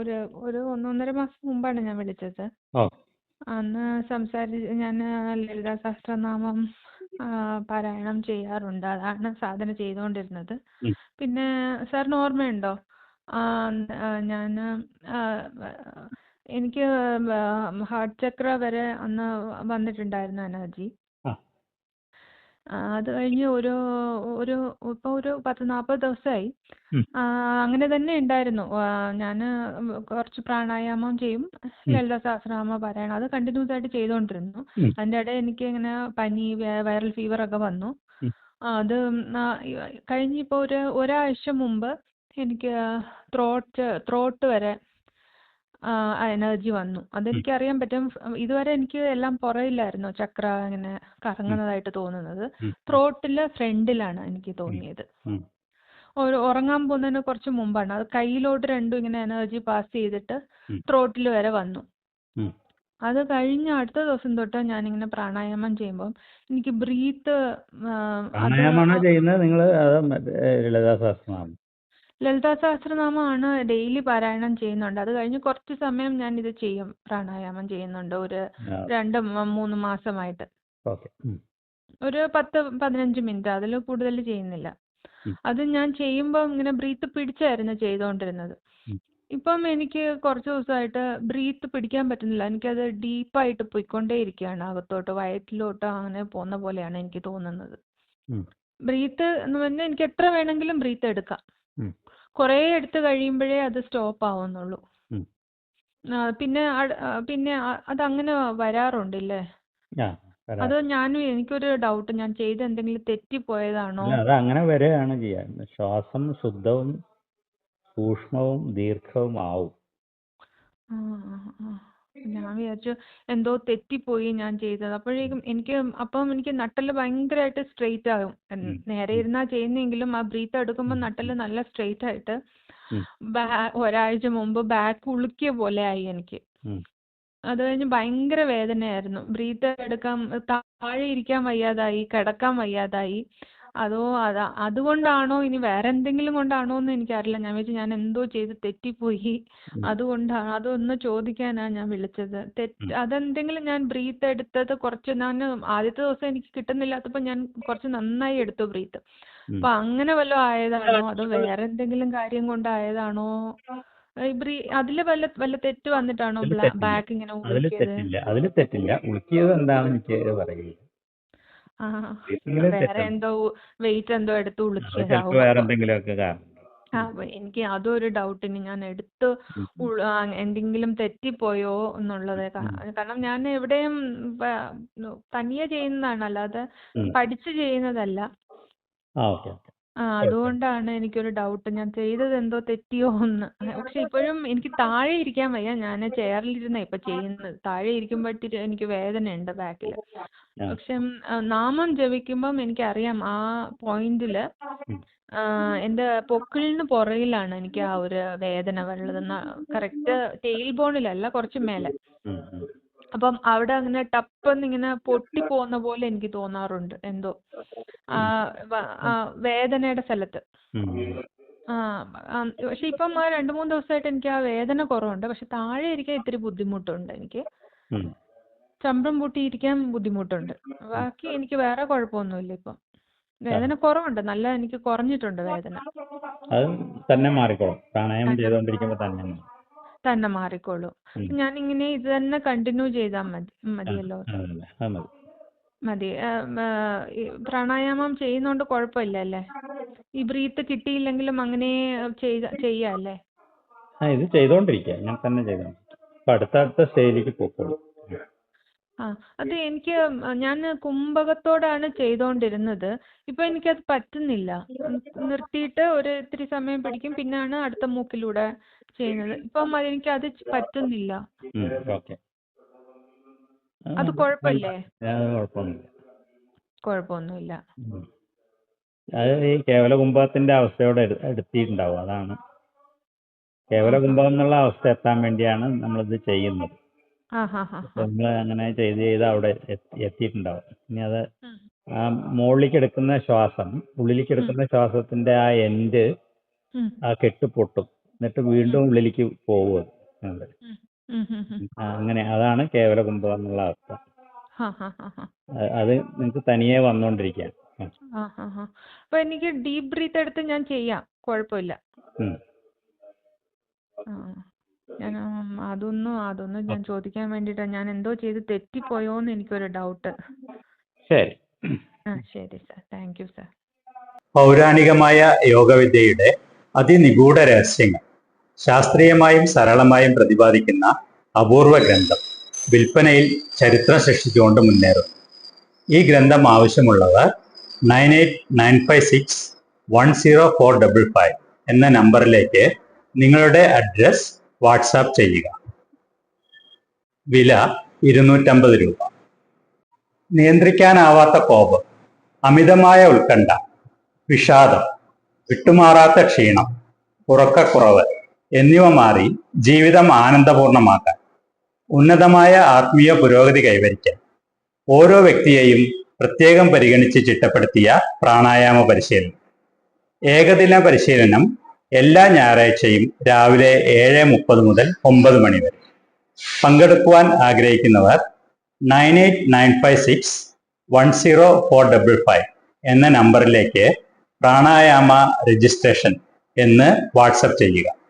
ഒരു ഒരു ഒന്നൊന്നര മാസം മുമ്പാണ് ഞാൻ വിളിച്ചത്. അന്ന് സംസാരിച്ച് ഞാൻ ലളിതാ സഹസ്രനാമം പാരായണം ചെയ്യാറുണ്ട്. അതാണ് സാധന ചെയ്തുകൊണ്ടിരുന്നത്. പിന്നെ സാറിന് ഓർമ്മയുണ്ടോ? ഞാൻ എനിക്ക് ഹാർട്ട് ചക്ര വരെ അന്ന് വന്നിട്ടുണ്ടായിരുന്നു എനർജി. അത് കഴിഞ്ഞ് ഒരു ഒരു ഇപ്പൊ ഒരു പത്ത് നാൽപ്പത് ദിവസമായി. അങ്ങനെ തന്നെ ഉണ്ടായിരുന്നു. ഞാൻ കുറച്ച് പ്രാണായാമം ചെയ്യും. ലളിത സഹസ്രനാമ പാരായണം അത് കണ്ടിന്യൂസ് ആയിട്ട് ചെയ്തുകൊണ്ടിരുന്നു. അതിന്റെ ഇടയിൽ എനിക്ക് ഇങ്ങനെ പനി വൈറൽ ഫീവർ ഒക്കെ വന്നു. അത് കഴിഞ്ഞിപ്പോ ഒരു ഒരാഴ്ച മുമ്പ് എനിക്ക് ത്രോട്ട് ത്രോട്ട് വരെ എനർജി വന്നു. അതെനിക്ക് അറിയാൻ പറ്റും. ഇതുവരെ എനിക്ക് എല്ലാം പുറകിലായിരുന്നു ചക്ര ഇങ്ങനെ കറങ്ങുന്നതായിട്ട് തോന്നുന്നത്. ത്രോട്ടിൽ ഫ്രണ്ടിലാണ് എനിക്ക് തോന്നിയത്. ഒരു ഉറങ്ങാൻ പോകുന്നതിന് കുറച്ച് മുമ്പാണ്. അത് കയ്യിലോട്ട് രണ്ടും ഇങ്ങനെ എനർജി പാസ് ചെയ്തിട്ട്. ത്രോട്ടിൽ വരെ വന്നു. അത് കഴിഞ്ഞ അടുത്ത ദിവസം തൊട്ട് ഞാൻ ഇങ്ങനെ പ്രാണായാമം ചെയ്യുമ്പോൾ എനിക്ക് ബ്രീത്ത് അത് പ്രാണായാമാണോ ചെയ്യുന്നത് നിങ്ങൾ ലളിതാ സഹസ്രനാമം ലളിതാ സഹസ്രനാമമാണ് ഡെയിലി പാരായണം ചെയ്യുന്നുണ്ട്. അത് കഴിഞ്ഞ് കുറച്ച് സമയം ഞാൻ ഇത് ചെയ്യും. പ്രാണായാമം ചെയ്യുന്നുണ്ട്. ഒരു രണ്ട് മൂന്ന് മാസമായിട്ട്. ഒരു പത്ത് പതിനഞ്ച് മിനിറ്റ് അതിൽ കൂടുതൽ ചെയ്യുന്നില്ല. അത് ഞാൻ ചെയ്യുമ്പോൾ ഇങ്ങനെ ബ്രീത്ത് പിടിച്ചായിരുന്നു ചെയ്തുകൊണ്ടിരുന്നത്. ഇപ്പം എനിക്ക് കുറച്ച് ദിവസമായിട്ട് ബ്രീത്ത് പിടിക്കാൻ പറ്റുന്നില്ല. എനിക്കത് ഡീപ്പായിട്ട് പോയിക്കൊണ്ടേയിരിക്കുകയാണ് അകത്തോട്ട് വയറ്റിലോട്ട് അങ്ങനെ പോകുന്ന പോലെയാണ് എനിക്ക് തോന്നുന്നത്. ബ്രീത്ത് എന്ന് പറഞ്ഞാൽ എനിക്ക് എത്ര വേണമെങ്കിലും ബ്രീത്ത് എടുക്കാം. കുറേ എടുത്ത് കഴിയുമ്പോഴേ അത് സ്റ്റോപ്പ് ആവുന്നുള്ളൂ. പിന്നെ പിന്നെ അത് അങ്ങനെ വരാറുണ്ടല്ലേ? അത് ഞാനും എനിക്കൊരു ഡൗട്ട് ഞാൻ ചെയ്ത എന്തെങ്കിലും തെറ്റിപ്പോയതാണോ? അത് അങ്ങനെ വരെയാണ് ചെയ്യാൻ ശ്വാസം ശുദ്ധവും സൂക്ഷ്മവും ദീർഘവും ആവും. ഞാൻ വിചാരിച്ചു എന്തോ തെറ്റിപ്പോയി ഞാൻ ചെയ്തത്. അപ്പോഴേക്കും എനിക്ക് അപ്പം എനിക്ക് നട്ടെല്ല് ഭയങ്കരമായിട്ട് സ്ട്രെയിറ്റ് ആകും. നേരെ ഇരുന്നാ ചെയ്യുന്നെങ്കിലും ആ ബ്രീത്ത് എടുക്കുമ്പോൾ നട്ടെല്ല് നല്ല സ്ട്രെയിറ്റ് ആയിട്ട് ബാ- ഒരാഴ്ച മുമ്പ് ബാക്ക് ഉളുക്കിയ പോലെ ആയി എനിക്ക്. അത് കഴിഞ്ഞ് ഭയങ്കര വേദനയായിരുന്നു. ബ്രീത്ത് എടുക്കാൻ താഴെ ഇരിക്കാൻ വയ്യാതായി, കിടക്കാൻ വയ്യാതായി. അതോ അതാ അതുകൊണ്ടാണോ ഇനി വേറെ എന്തെങ്കിലും കൊണ്ടാണോന്ന് എനിക്കറിയില്ല. ഞാൻ വിചാരിച്ചു ഞാൻ എന്തോ ചെയ്ത് തെറ്റിപ്പോയി. അതുകൊണ്ടാ അതുകൊണ്ടാണ് അതൊന്ന് ചോദിക്കാനാ ഞാൻ വിളിച്ചത്. തെറ്റ് അതെന്തെങ്കിലും ഞാൻ ബ്രീത്ത് എടുത്തത് കുറച്ച് ഞാൻ ആദ്യത്തെ ദിവസം എനിക്ക് കിട്ടുന്നില്ലാത്തപ്പോ ഞാൻ കുറച്ച് നന്നായി എടുത്തു ബ്രീത്ത്. അപ്പൊ അങ്ങനെ വല്ലതും ആയതാണോ അതോ വേറെ എന്തെങ്കിലും കാര്യം കൊണ്ടായതാണോ? ഈ ബ്രീ അതിൽ വല്ല വല്ല തെറ്റ് വന്നിട്ടാണോ ബാക്ക് ഇങ്ങനെ എനിക്ക് ഉളുക്കിയത്? വേറെ എന്തോ വെയിറ്റ് എന്തോ എടുത്ത്. എന്തെങ്കിലുമൊക്കെ ആ എനിക്ക് അതൊരു ഡൗട്ട് ഇനി ഞാൻ എടുത്ത് എന്തെങ്കിലും തെറ്റിപ്പോയോ എന്നുള്ളത് കാരണം ഞാൻ എവിടെയും തനിയെ ചെയ്യുന്നതാണ്. അല്ലാതെ. പഠിച്ച് ചെയ്യുന്നതല്ല. ആ അതുകൊണ്ടാണ് എനിക്കൊരു ഡൗട്ട് ഞാൻ ചെയ്തത് എന്തോ തെറ്റിയോ എന്ന്. പക്ഷെ ഇപ്പോഴും എനിക്ക് താഴെ ഇരിക്കാൻ വയ്യ. ഞാൻ ചെയറിലിരുന്നാ ഇപ്പൊ ചെയ്യുന്നത്. താഴെ ഇരിക്കുമ്പോഴത്തേക്ക് എനിക്ക് വേദനയുണ്ട് ബാക്കിൽ. പക്ഷെ നാമം ജപിക്കുമ്പം എനിക്കറിയാം ആ പോയിന്റിൽ എന്റെ പൊക്കിളിന് പുറകിലാണ് എനിക്ക് ആ ഒരു വേദന വരുന്നത് കറക്റ്റ് ടെയിൽ ബോണിലല്ല കുറച്ച് മേലെ. അപ്പം അവിടെ അങ്ങനെ ടപ്പെന്ന് ഇങ്ങനെ പൊട്ടി പോകുന്ന പോലെ എനിക്ക് തോന്നാറുണ്ട് എന്തോ. വേദനയുടെ സ്ഥലത്ത്. പക്ഷെ ഇപ്പം രണ്ട് മൂന്ന് ദിവസമായിട്ട് എനിക്ക് ആ വേദന കുറവുണ്ട്. പക്ഷെ താഴെ ഇരിക്കാൻ ഇത്തിരി ബുദ്ധിമുട്ടുണ്ട് എനിക്ക്. ഉം. ചമ്രം പൂട്ടിയിരിക്കാൻ ബുദ്ധിമുട്ടുണ്ട്. ബാക്കി എനിക്ക് വേറെ കുഴപ്പമൊന്നുമില്ല ഇപ്പം. വേദന കുറവുണ്ട്. നല്ല എനിക്ക് കുറഞ്ഞിട്ടുണ്ട് വേദന. അത് തന്നെ മാറിക്കോളും പ്രാണായാമം ചെയ്തുകൊണ്ടിരിക്കുമ്പോൾ തന്നെ. തന്നെ മാറിക്കോളും. ഞാൻ ഇങ്ങനെ ഇത് തന്നെ കണ്ടിന്യൂ ചെയ്താൽ മതി മതിയല്ലോ. മതി ഈ പ്രാണായാമം ചെയ്യുന്നോണ്ട് കുഴപ്പമില്ല അല്ലേ? ഈ ബ്രീത്ത് കിട്ടിയില്ലെങ്കിലും അങ്ങനെ ചെയ്ത ചെയ്യാം അല്ലേ? ആ ഇത് ചെയ്തുകൊണ്ടിരിക്കുക ഞാൻ തന്നെ ചെയ്തോണ്ടിരിക്കുക അപ്പൊ അടുത്ത അടുത്ത സ്റ്റേജിലേക്ക് പോയിക്കോളും ആ അത് എനിക്ക് ഞാൻ കുംഭകത്തോടാണ് ചെയ്തുകൊണ്ടിരുന്നത്. ഇപ്പൊ എനിക്കത് പറ്റുന്നില്ല. നിർത്തിയിട്ട് ഒരു ഇത്തിരി സമയം പിടിക്കും. പിന്നാണ് അടുത്ത മൂക്കിലൂടെ ചെയ്യുന്നത്. ഇപ്പം അതെനിക്ക് അത് പറ്റുന്നില്ല. അത് കുഴപ്പമില്ലേ? അത് കുഴപ്പമൊന്നുമില്ല. അത് ഈ കേവലകുംഭത്തിന്റെ അവസ്ഥയോട് എടുത്തിട്ടുണ്ടാവും. അതാണ്. കേവല കുംഭം എന്നുള്ള അവസ്ഥ എത്താൻ വേണ്ടിയാണ് നമ്മളിത് ചെയ്യുന്നത്. നമ്മൾ അങ്ങനെ ചെയ്ത് ചെയ്ത് അവിടെ എത്തി- എത്തിയിട്ടുണ്ടാവും. ഇനി അത് ആ മുകളിലേക്ക് എടുക്കുന്ന ശ്വാസം ഉള്ളിലേക്ക് എടുക്കുന്ന ശ്വാസത്തിന്റെ ആ എൻഡ് ആ കെട്ട് പൊട്ടും. എന്നിട്ട് വീണ്ടും ഉള്ളിലേക്ക് പോകും അങ്ങനെ അതാണ് കേവല കുംഭം എന്നുള്ള ഹാ. അത് നിങ്ങൾക്ക് തനിയെ വന്നുകൊണ്ടിരിക്കുകയാണ്. അപ്പൊ എനിക്ക് ഡീപ് ബ്രീത്ത് എടുത്ത് ഞാൻ ചെയ്യാം. കുഴപ്പമില്ല. ഞാൻ അതൊന്നും അതൊന്നും ഞാൻ ചോദിക്കാൻ വേണ്ടിട്ടാ ഞാൻ എന്തോ ചെയ്ത് തെറ്റിപ്പോയോന്ന് എനിക്കൊരു ഡൗട്ട്. ശരി. ആ ശരി സർ. Thank you sir. പൗരാണികമായ യോഗവിദ്യയുടെ അതിനിഗൂഢ രഹസ്യങ്ങൾ. ശാസ്ത്രീയമായും സരളമായും പ്രതിപാദിക്കുന്ന അപൂർവ ഗ്രന്ഥം വിൽപ്പനയിൽ ചരിത്രം സൃഷ്ടിച്ചുകൊണ്ട് മുന്നേറുന്നു. ഈ ഗ്രന്ഥം ആവശ്യമുള്ളവർ nine eight nine five six one zero four double five എന്ന നമ്പറിലേക്ക് നിങ്ങളുടെ അഡ്രസ് വാട്സാപ്പ് ചെയ്യുക. വില ഇരുന്നൂറ്റമ്പത് രൂപ. നിയന്ത്രിക്കാനാവാത്ത കോപം അമിതമായ ഉത്കണ്ഠ വിഷാദം വിട്ടുമാറാത്ത ക്ഷീണം ഉറക്കക്കുറവ് എന്നിവ മാറി ജീവിതം ആനന്ദപൂർണമാക്കാൻ ഉന്നതമായ ആത്മീയ പുരോഗതി കൈവരിക്കാൻ ഓരോ വ്യക്തിയെയും പ്രത്യേകം പരിഗണിച്ച് ചിട്ടപ്പെടുത്തിയ പ്രാണായാമ പരിശീലനം. ഏകദിന പരിശീലനം എല്ലാ ഞായറാഴ്ചയും രാവിലെ ഏഴ് മുപ്പത് മുതൽ ഒമ്പത് മണി വരെ. പങ്കെടുക്കുവാൻ ആഗ്രഹിക്കുന്നവർ nine eight nine five six one zero four double five എന്ന നമ്പറിലേക്ക് പ്രാണായാമ രജിസ്ട്രേഷൻ എന്ന് വാട്സപ്പ് ചെയ്യുക.